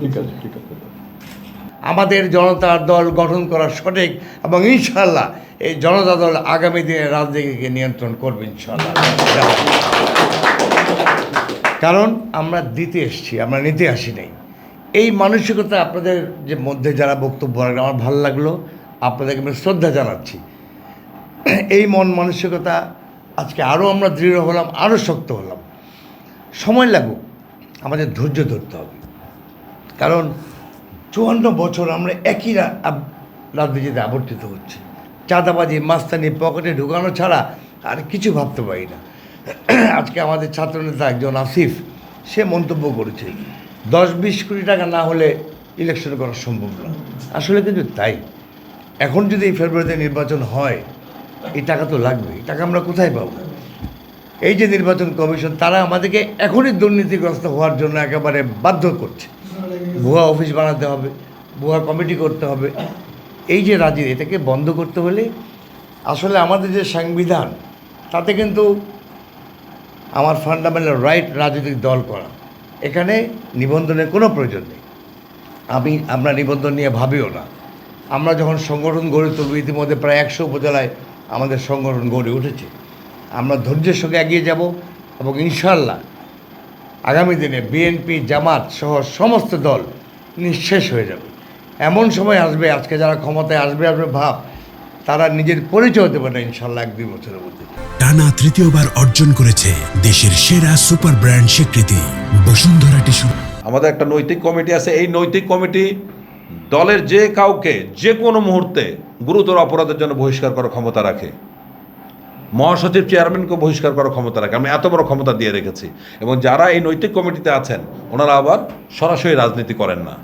ঠিক আছে। আমাদের জনতার দল গঠন করা সঠিক এবং ইনশাল্লাহ এই জনতা দল আগামী দিনে রাজনীতিকে নিয়ন্ত্রণ করবে ইনশাল্লাহ কারণ আমরা দিতে এসেছি আমরা নিতে আসি নাই এই মানসিকতা আপনাদের যে মধ্যে যারা বক্তব্য রাখলেন আমার ভালো লাগল। আপনাদেরকে আমি শ্রদ্ধা জানাচ্ছি। এই মন মানসিকতা আজকে আরও আমরা দৃঢ় হলাম আরও শক্ত হলাম। সময় লাগুক, আমাদের ধৈর্য ধরতে হবে। কারণ চুয়ান্ন বছর আমরা একই রাজনীতিতে আবর্তিত হচ্ছে। চাঁদাবাজি, মাস্তানি, পকেটে ঢুকানো ছাড়া আর কিছু ভাবতে পারি না। আজকে আমাদের ছাত্রনেতা একজন আসিফ, সে মন্তব্য করেছে, দশ বিশ কোটি টাকা না হলে ইলেকশন করা সম্ভব না। আসলে কিন্তু তাই। এখন যদি এই ফেব্রুয়ারিতে নির্বাচন হয়, এই টাকা তো লাগবে এই টাকা আমরা কোথায় পাবো? এই যে নির্বাচন কমিশন, তারা আমাদেরকে এখনই দুর্নীতিগ্রস্ত হওয়ার জন্য একেবারে বাধ্য করছে। ভুয়া অফিস বানাতে হবে, ভুয়া কমিটি করতে হবে। এই যে রাজনীতি, এটাকে বন্ধ করতে হলে আসলে আমাদের যে সংবিধান, তাতে কিন্তু আমার ফান্ডামেন্টাল রাইট রাজনৈতিক দল করা, এখানে নিবন্ধনের কোনো প্রয়োজন নেই। আমি, আমরা নিবন্ধন নিয়ে ভাবিও না। আমরা যখন সংগঠন গড়ে তুলব, ইতিমধ্যে প্রায় একশো উপজেলায় আমাদের সংগঠন গড়ে উঠেছে। আমরা ধৈর্যের সঙ্গে এগিয়ে যাব এবং ইনশাল্লাহ আগামী দিনে বিএনপি জামাত সহ সমস্ত দল নিঃশেষ হয়ে যাবে। এমন সময় আসবে আজকে যারা ক্ষমতায় আসবে আসবে ভাব তারা নিজের পরিচয় হতে পারে না ইনশাল্লাহ এক দুই বছরের মধ্যে। টানা তৃতীয়বার অর্জন করেছে দেশের সেরা সুপার ব্র্যান্ড স্বীকৃতি বসুন্ধরা টিস্যু। আমাদের একটা নৈতিক কমিটি আছে এই নৈতিক কমিটি দলের যে কাউকে যে কোনো মুহূর্তে গুরুতর অপরাধের জন্য বহিষ্কার করার ক্ষমতা রাখে। মহাসচিব চেয়ারম্যানকে বহিষ্কার করার ক্ষমতা রাখে। আমি এত বড় ক্ষমতা দিয়ে রেখেছি। এবং যারা এই নৈতিক কমিটিতে আছেন, ওনারা আবার সরাসরি রাজনীতি করেন না।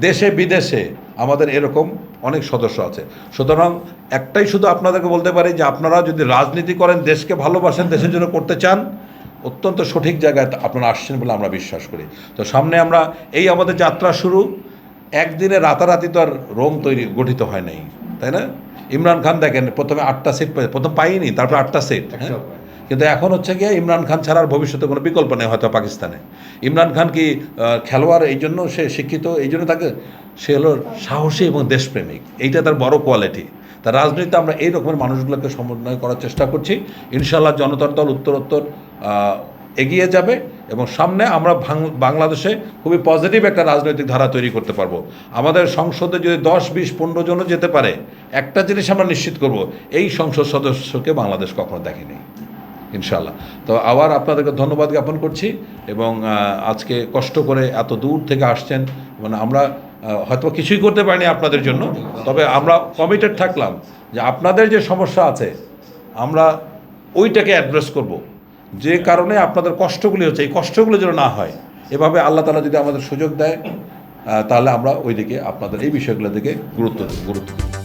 দেশে, বিদেশে আমাদের এরকম অনেক সদস্য আছে। সুতরাং একটাই শুধু আপনাদেরকে বলতে পারি যে, আপনারা যদি রাজনীতি করেন, দেশকে ভালোবাসেন, দেশের জন্য করতে চান, অত্যন্ত সঠিক জায়গায় আপনারা আসছেন বলে আমরা বিশ্বাস করি। তো সামনে আমরা এই আমাদের যাত্রা শুরু। একদিনে রাতারাতি তো আর রোম তৈরি গঠিত হয় নাই, তাই না? ইমরান খান দেখেন প্রথমে আটটা সিট পেয়ে প্রথম পাইনি তারপর আটটা সিট হ্যাঁ? কিন্তু এখন হচ্ছে গিয়ে ইমরান খান ছাড়ার ভবিষ্যতে কোনো বিকল্প নেই হয়তো পাকিস্তানে। ইমরান খান কি খেলোয়াড় এই জন্য সে শিক্ষিত এই জন্য তাকে সে হলো সাহসী এবং দেশপ্রেমিক। এইটা তার বড় কোয়ালিটি তার রাজনীতিতে আমরা এই রকমের মানুষগুলোকে সমন্বয় করার চেষ্টা করছি। ইনশাল্লাহ জনতার দল উত্তরোত্তর এগিয়ে যাবে এবং সামনে আমরা বাংলাদেশে খুবই পজিটিভ একটা রাজনৈতিক ধারা তৈরি করতে পারব। আমাদের সংসদে যদি দশ, বিশ, পনেরো জনও যেতে পারে, একটা জিনিস আমরা নিশ্চিত করব, এই সংসদ সদস্যকে বাংলাদেশ কখনো দেখেনি। ইনশাল্লাহ তো আবার আপনাদেরকে ধন্যবাদ জ্ঞাপন করছি এবং আজকে কষ্ট করে এত দূর থেকে আসছেন। মানে আমরা হয়তো কিছুই করতে পারিনি আপনাদের জন্য, তবে আমরা কমিটেড থাকলাম যে আপনাদের যে সমস্যা আছে, আমরা ওইটাকে অ্যাড্রেস করব। যে কারণে আপনাদের কষ্টগুলি হচ্ছে, এই কষ্টগুলো যেন না হয় এভাবে আল্লাহ তালা যদি আমাদের সুযোগ দেয় তাহলে আমরা ওইদিকে আপনাদের এই বিষয়গুলো দিকে গুরুত্ব গুরুত্ব।